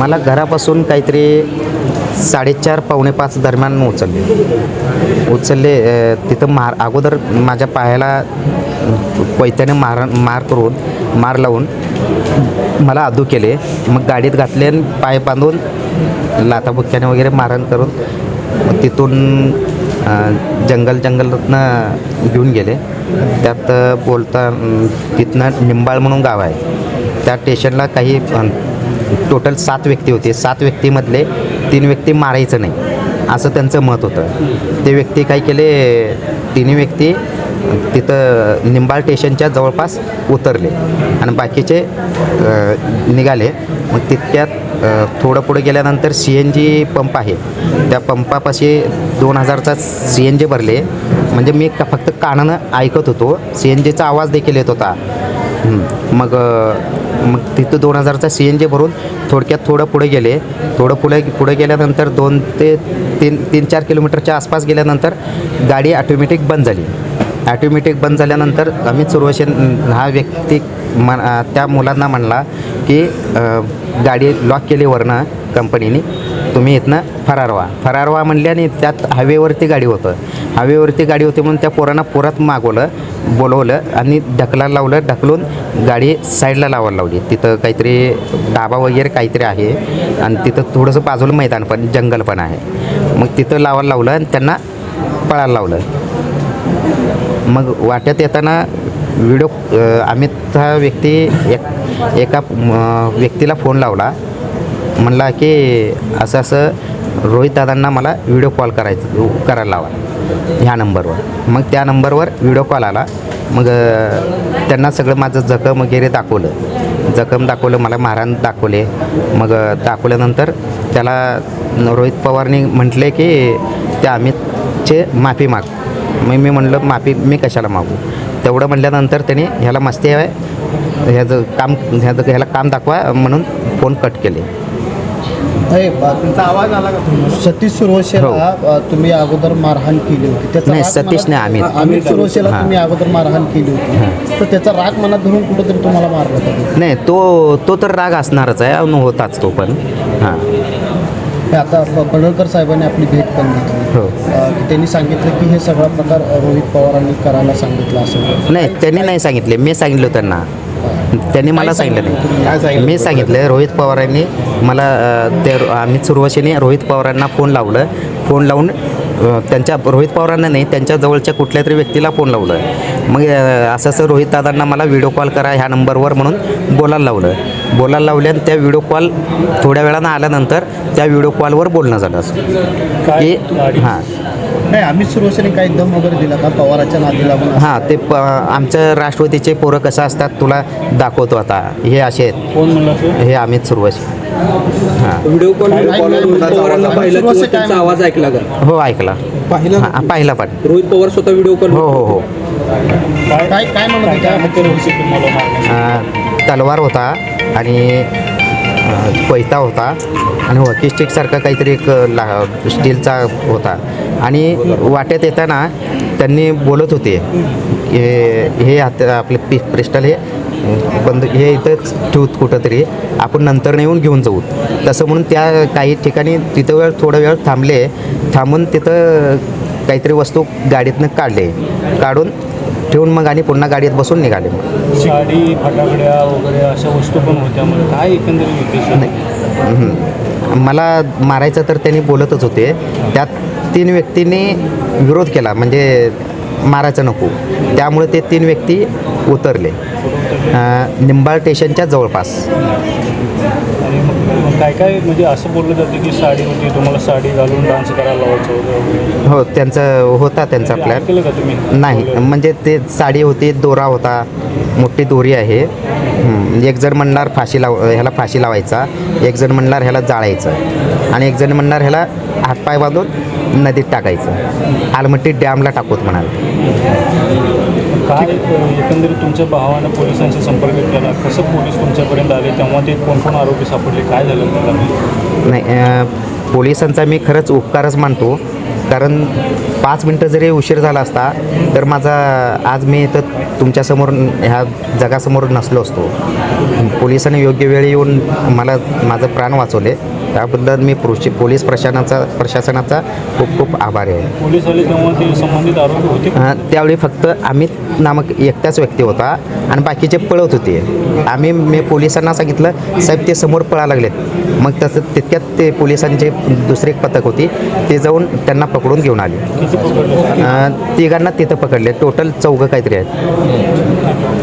मला घरापासून काहीतरी साडेचार पावणे पाच दरम्यान उचलले. उचलले तिथं मार अगोदर माझ्या पायाला पैत्याने मार मार करून मार लावून मला आदू केले. मग गाडीत घातले आणि पाय बांधून लाथाबुक्क्याने वगैरे मारण करून तिथून जंगल जंगलातनं घेऊन गेले. त्यात बोलता तिथनं निंबाळ म्हणून गाव आहे. त्या स्टेशनला काही टोटल सात व्यक्ती होते. सात व्यक्तीमधले तीन व्यक्ती मारायचं नाही. असं त्यांचं मत होतं. ते व्यक्ती काय केले? तिन्ही व्यक्ती तिथं निंबाळ स्टेशनच्या जवळपास उतरले आणि बाकीचे निघाले. मग तितक्यात थोडं पुढे गेल्यानंतर सी एन जी पंप आहे. त्या पंपापाशी दोन हजारचा सी एन जी भरले. म्हणजे मी का फक्त कानानं ऐकत होतो. सी एन जीचा आवाज देखील येत होता. मग मग तिथं दोन हजारचा सी एन जी भरून थोडक्यात थोडं पुढे गेले. थोडं पुढे पुढे गेल्यानंतर दोन ते तीन तीन चार किलोमीटरच्या आसपास गेल्यानंतर गाडी ॲटोमॅटिक बंद झाली. ॲटोमॅटिक बंद झाल्यानंतर अमित सुरवशे हा व्यक्ती मन त्या मुलांना म्हणला की गाडी लॉक केली वरनं कंपनीने. तुम्ही इथनं फरार व्हा. फरार व्हा म्हणल्याने त्यात हायवेवरती गाडी होतं. हायवेवरती गाडी होती म्हणून त्या पोरांना पोरात मागवलं. बोलवलं आणि ढकलायला लावलं ढकलून गाडी साईडला लावायला लावली. तिथं काहीतरी डाबा वगैरे काहीतरी आहे आणि तिथं थोडंसं बाजूला मैदान पण जंगल पण आहे. मग तिथं लावायला लावलं आणि त्यांना पळायला लावलं. मग वाट्यात येताना व्हिडिओ अमित हा व्यक्ती एक एका व्यक्तीला फोन लावला. म्हणला की असं असं रोहित दादांना मला व्हिडिओ कॉल करायचं करायला लावा. ह्या नंबरवर. मग त्या नंबरवर व्हिडिओ कॉल आला. मग त्यांना सगळं माझं जखम वगैरे दाखवलं. जखम दाखवलं मला मारहाण दाखवले. मग दाखवल्यानंतर त्याला रोहित पवारनी म्हटले की त्या अमितचे माफी माग. मग मी म्हणलं माफी मी कशाला मागू? तेवढं म्हटल्यानंतर त्याने ह्याला मस्ती आहे. ह्याचं काम ह्याचं ह्याला काम दाखवा म्हणून फोन कट केले. तुमचा आवाज आला का सतीश सुरवशेला अ, तुम्ही अगोदर मारहाण केली होती. त्याचा हो. सतीश नाही, अमित सुरवशेला हां. तुम्ही अगोदर मारहाण केली होती. तर त्याचा राग मनात धरून कुठंतरी तुम्हाला मारलं नाही तो तो तर राग असणारच आहे अन होताच तो पण. हां. हे आता पडळकर साहेबांनी आपली भेट पण घेतली. हो. त्यांनी सांगितलं की हे सगळा प्रकार रोहित पवारांनी करायला सांगितलं असं. नाही त्यांनी नाही सांगितले मी सांगितलं त्यांना. त्यांनी मला सांगितलं नाही. मी सांगितलं रोहित पवारांनी मला ते अमित सुरवशीने रोहित पवारांना फोन लावलं. फोन लावून त्यांच्या रोहित पवारांना नाही त्यांच्या जवळच्या कुठल्या तरी व्यक्तीला फोन लावलं. मग असं असं रोहित दादांना मला व्हिडिओ कॉल करा ह्या नंबरवर म्हणून बोलायला लावलं. बोलायला लावले आणि त्या व्हिडिओ कॉल थोड्या वेळानं आल्यानंतर त्या व्हिडिओ कॉलवर बोलणं झालं असं. की हां नाही अमित सुरवशेने काही दम वगैरे दिला का? पवाराच्या नादी लागून हां ते प आमच्या राष्ट्रवादीचे पोरं कसं असतात तुला दाखवतो आता. हे असे आहेत. कोण म्हणलं असं? हे अमित सुरवशी हां. व्हिडिओ कॉल पवारांना पाहिलं सुरुवात किंवा त्यांचा? आवाज ऐकला का? हो ऐकला. पाहिलं हां पाहिला पण. रोहित पवार स्वतः व्हिडिओ कॉल हो हो हो. काय काय म्हणत होते? मारण्यासाठी? अं, तलवार होता. आणि अं, कोयता होता. आणि हॉकी स्टिकसारखा काहीतरी एक ला स्टीलचा होता. आणि वाट्यात येताना त्यांनी बोलत होते हे हे हात आपले पि पिस्टल हे बंद हे इथंच ठेवूत कुठंतरी. आपण नंतर येऊन घेऊन जाऊ. तसं म्हणून त्या काही ठिकाणी तिथं वेळ थोडा वेळ थांबले. थांबून तिथं काहीतरी वस्तू गाडीतनं काढले. काढून ठेवून मग आणि पुन्हा गाडीत बसून निघाले. साडी फटाकड्या वगैरे अशा वस्तू पण होत्या म्हणजे काय एकंदरीत उद्देश? हम्म. मला मारायचं तर त्यांनी बोलतच होते. त्यात तीन व्यक्तींनी विरोध केला. म्हणजे मारायचं नको. त्यामुळे ते तीन व्यक्ती उतरले. निंबाळ स्टेशनच्या जवळपास. काय काय म्हणजे असं बोललं जातं की साडी होती तुम्हाला साडी घालून डान्स करायला लावायचं हो त्यांचं होता त्यांचा प्लॅन ऐकलं का तुम्ही? नाही म्हणजे ते साडी होती दोरा होता मोठी दोरी आहे. एक जण म्हणणार फाशी लाव ह्याला फाशी लावायचा एक जण म्हणणार ह्याला जाळायचं आणि एक जण म्हणणार ह्याला हातपाय बांधून नदीत टाकायचं. आलमट्टी डॅमला टाकूत म्हणाल. काय एकंदरीत तुमच्या भावानं पोलिसांशी संपर्क केला? कसं पोलीस तुमच्यापर्यंत आले? तेव्हा ते कोण कोण आरोपी सापडले? काय झालं त्याला नाही पोलिसांचा मी खरंच उपकारच मानतो. कारण पाच मिनटं जरी उशीर झाला असता तर माझा आज मी इथं तुमच्यासमोर ह्या जगासमोर नसलो असतो. पोलिसांनी योग्य वेळी येऊन मला माझं प्राण वाचवले. त्याबद्दल मी पोलीस पोलीस प्रशासनाचा प्रशासनाचा खूप खूप आभारी आहे. तेव्हा ते संबंधित आरोपी होते अ, त्यावेळी फक्त अमित नामक एकटाच व्यक्ती होता आणि बाकीचे पळत होते. आम्ही मी पोलिसांना सांगितलं साहेब ते समोर पळा लागलेत. मग तसं तितक्यात ते पोलिसांचे दुसरे एक पथक होती ते जाऊन त्यांना पकडून घेऊन आले. किती पकडले? अ, तिघांना तिथं पकडले. टोटल चौघं काहीतरी आहेत.